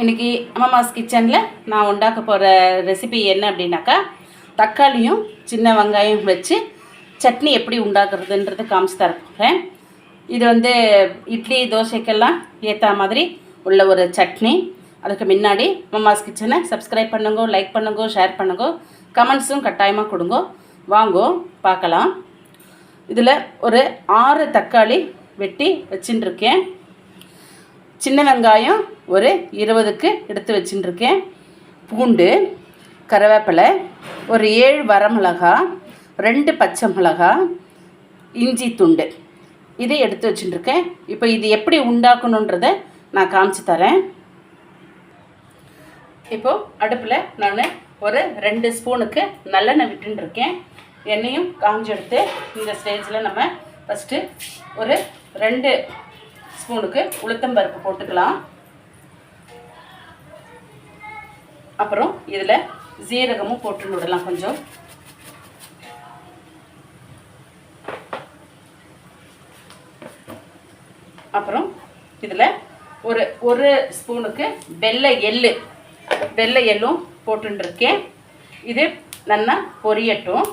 இன்றைக்கி அம்மாஸ் கிச்சனில் நான் உண்டாக்க போகிற ரெசிபி என்ன அப்படின்னாக்கா தக்காளியும் சின்ன வெங்காயம் வச்சு சட்னி எப்படி உண்டாக்குறதுன்றது காமிச்சு தர போகிறேன் இது வந்து இட்லி தோசைக்கெல்லாம் ஏற்ற மாதிரி உள்ள ஒரு சட்னி. அதுக்கு முன்னாடி மம்மாஸ் கிச்சனை சப்ஸ்கிரைப் பண்ணுங்க லைக் பண்ணுங்க ஷேர் பண்ணுங்க கமெண்ட்ஸும் கட்டாயமாக கொடுங்க. வாங்கோ பார்க்கலாம். இதில் ஒரு ஆறு தக்காளி வெட்டி வச்சுட்டுருக்கேன் சின்ன வெங்காயம் ஒரு இருபதுக்கு எடுத்து வச்சுட்டுருக்கேன். பூண்டு கருவேப்பிலை ஒரு ஏழு வரமிளகா ரெண்டு பச்சை மிளகா இஞ்சி துண்டு. இதை எடுத்து வச்சுட்டுருக்கேன். இப்போ இது எப்படி உண்டாக்கணுன்றதை நான் காமிச்சு தரேன். இப்போது அடுப்பில் நான் ஒரு ரெண்டு ஸ்பூனுக்கு நல்லெண்ணெய் விட்டுருக்கேன் எண்ணெயும் காஞ்சி எடுத்து இந்த ஸ்டேஜில் நம்ம ஃபஸ்ட்டு ஒரு ரெண்டு ஸ்பூனுக்கு உளுத்தம்பருப்பு போட்டுக்கலாம். அப்புறம் இதில் ஜீரகமும் போட்டு விடலாம் கொஞ்சம். அப்புறம் இதில் ஒரு ஒரு ஸ்பூனுக்கு வெள்ளை எள்ளு வெள்ளை எள்ளும் போட்டுருக்கேன் இது நல்லா பொரியட்டும்.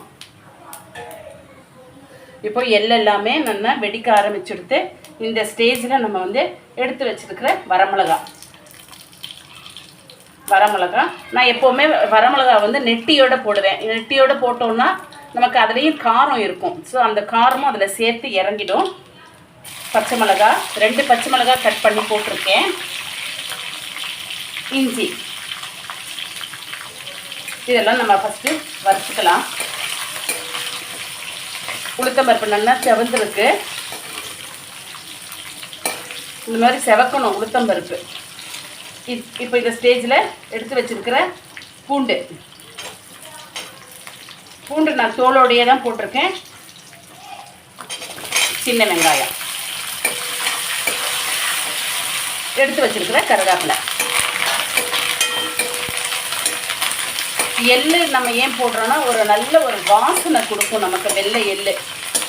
இப்போ எள்ளெல்லாமே நல்லா வெடிக்க ஆரம்பிச்சுடுத்து இந்த ஸ்டேஜில் நம்ம வந்து எடுத்து வச்சிருக்கிற வரமிளகா. வரமிளகா. நான் எப்போவுமே வரமிளகா வந்து நெட்டியோட போடுவேன். நெட்டியோடு போட்டோம்னா நமக்கு அதுலேயும் காரம் இருக்கும். ஸோ அந்த காரமும் அதில் சேர்த்து இறங்கிடும். பச்சை மிளகா. ரெண்டு பச்சை மிளகா கட் பண்ணி போட்டிருக்கேன். இஞ்சி. இதெல்லாம் நம்ம ஃபஸ்ட்டு வறுத்துக்கலாம். உளுத்தம்பருப்பு நல்லா செவந்திருக்கு. இந்த மாதிரி செவக்கணும் உளுத்தம்பருப்பு இப் இப்போ இந்த ஸ்டேஜில் எடுத்து வச்சிருக்கிற பூண்டு. பூண்டு நான் தோலோடையே தான் போட்டிருக்கேன். சின்ன வெங்காயம். எடுத்து வச்சிருக்கிற கருவேப்பிலை. எள்ளு நம்ம ஏன் போடுறோன்னா ஒரு நல்ல ஒரு வாசனை கொடுக்கும் நமக்கு வெள்ளை எள்ளு.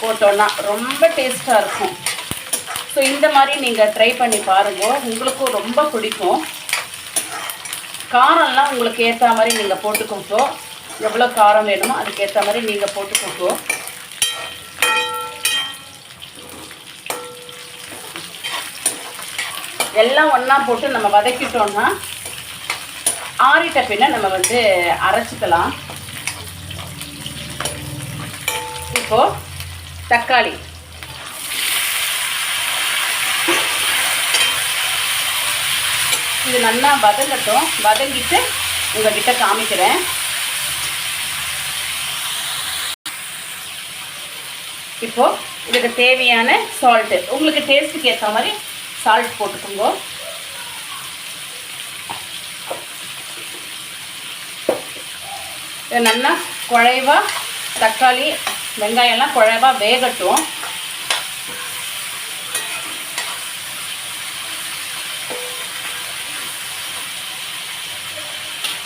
போட்டோன்னா ரொம்ப டேஸ்ட்டாக இருக்கும். ஸோ இந்த மாதிரி நீங்கள் ட்ரை பண்ணி பாருங்கள் உங்களுக்கும் ரொம்ப பிடிக்கும். காரம்லாம் உங்களுக்கு ஏற்ற மாதிரி நீங்கள் போட்டுக்கோங்கோ எவ்வளோ காரம் வேணுமோ அதுக்கேற்ற மாதிரி நீங்கள் போட்டுக்கோங்கோ எல்லாம் ஒன்றா போட்டு நம்ம வதக்கிட்டோம்னா ஆறிட்ட பின்ன நம்ம வந்து அரைச்சிக்கலாம். இப்போது தக்காளி. இது நல்லா வதங்கட்டும். வதங்கிட்டு உங்கள்கிட்ட காமிக்கிறேன். இப்போ இதுக்கு தேவையான சால்ட்டு உங்களுக்கு டேஸ்ட்டுக்கு ஏற்ற மாதிரி சால்ட் போட்டுக்கோங்க. இது நல்லா குழைவா தக்காளி வெங்காயம்லாம் குழைவா வேகட்டும்.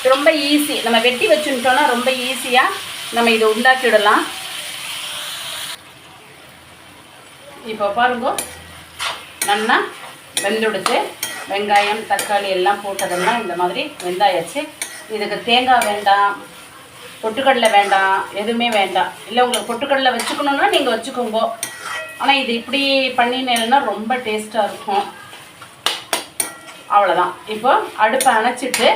ரொம்ப ஈஸி நம்ம வெட்டி வச்சுட்டோம்னா ரொம்ப ஈஸியாக நம்ம இதை உண்டாக்கிடலாம். இப்போ பாருங்க. நல்லா வெந்துடுச்சு. வெங்காயம் தக்காளி எல்லாம் போட்டதெல்லாம் இந்த மாதிரி வெந்தாயாச்சு. இதுக்கு தேங்காய் வேண்டாம். பொட்டுக்கடலை வேண்டாம். எதுவுமே வேண்டாம். இல்லை உங்களுக்கு பொட்டுக்கடலை வச்சுக்கணுன்னா நீங்கள் வச்சுக்கோங்க. ஆனால் இது இப்படி பண்ணினேன்னா ரொம்ப டேஸ்ட்டாக இருக்கும். அவ்வளோதான் இப்போ அடுப்பை அணைச்சிட்டு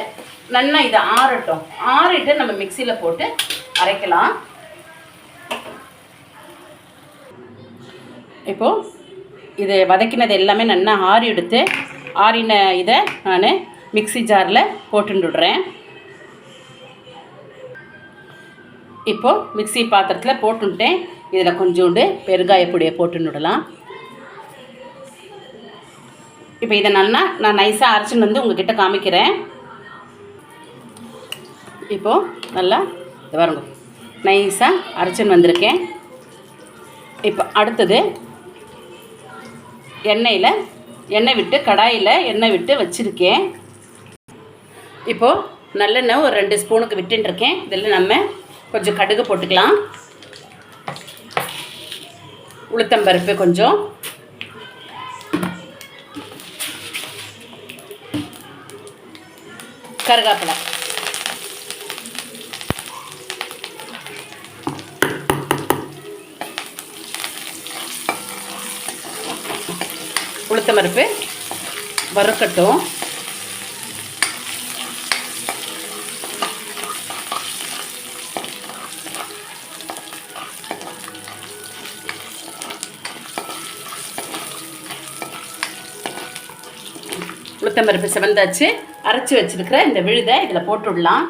நல்லா இதை ஆறட்டும். ஆறிட்டு நம்ம மிக்சியில் போட்டு அரைக்கலாம். இப்போது இது வதக்கினது எல்லாமே நல்லா ஆறி எடுத்து ஆறின இதை நான் மிக்சி ஜாரில் போட்டுடுறேன் இப்போது மிக்சி பாத்திரத்தில் போட்டுட்டேன். இதில் கொஞ்சோண்டு பெருங்காயப்பொடியை போட்டுடலாம் இப்போ இதை நல்லா நான் நைஸாக அரைச்சின்னு வந்து உங்ககிட்ட காமிக்கிறேன். இப்போது நல்லா இது பாருங்க. நைஸாக அரைச்சின்னு வந்திருக்கேன். இப்போ அடுத்தது எண்ணெயில் எண்ணெய் விட்டு கடாயில் எண்ணெய் விட்டு வச்சுருக்கேன். இப்போது நல்லெண்ணெய் ஒரு ரெண்டு ஸ்பூனுக்கு விட்டுருக்கேன் இதில் நம்ம கொஞ்சம் கடுகு போட்டுக்கலாம். உளுத்தம்பருப்பு கொஞ்சம். கருகாப்பிலை. உளுத்தம் பருப்பு வறுக்கட்டும். உளுத்தம்பருப்பு செவந்தாச்சு. அரைச்சி வச்சிருக்கிற இந்த விழுதை இதில் போட்டுடலாம்.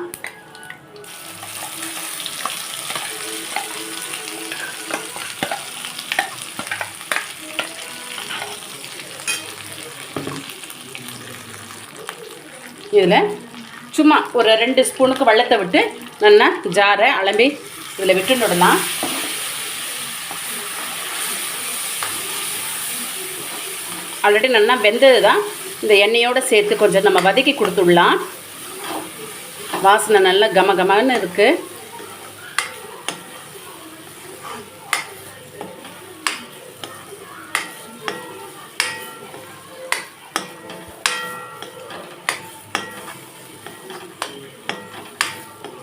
இதில் சும்மா ஒரு ரெண்டு ஸ்பூனுக்கு வெள்ளத்தை விட்டு நல்லா ஜாரை அலம்பி இதில் விட்டு விடலாம். ஆல்ரெடி நல்லா வெந்தது தான். இந்த எண்ணெயோடு சேர்த்து கொஞ்சம் நம்ம வதக்கி கொடுத்துடலாம். வாசனை நல்லா கம கமன்னு இருக்குது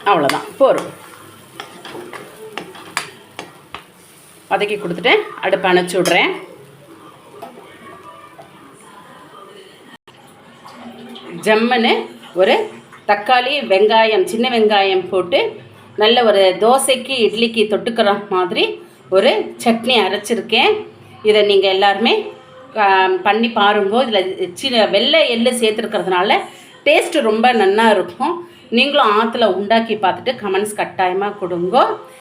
அவ்வளோதான் போதும் வதக்கி கொடுத்துட்டு அடுப்பு அணைச்சி விட்றேன். ஜம்முன்னு ஒரு தக்காளி வெங்காயம் சின்ன வெங்காயம் போட்டு நல்ல ஒரு தோசைக்கு இட்லிக்கு தொட்டுக்கிற மாதிரி ஒரு சட்னி அரைச்சிருக்கேன். இதை நீங்கள் எல்லாருமே பண்ணி பாருங்கோ. இதில் சின்ன வெள்ளை எள்ளு சேர்த்துருக்கிறதுனால டேஸ்ட்டு ரொம்ப நல்லா இருக்கும். நீங்களும் ஆற்றுல உண்டாக்கி பார்த்துட்டு கமெண்ட்ஸ் கட்டாயமாக கொடுங்க.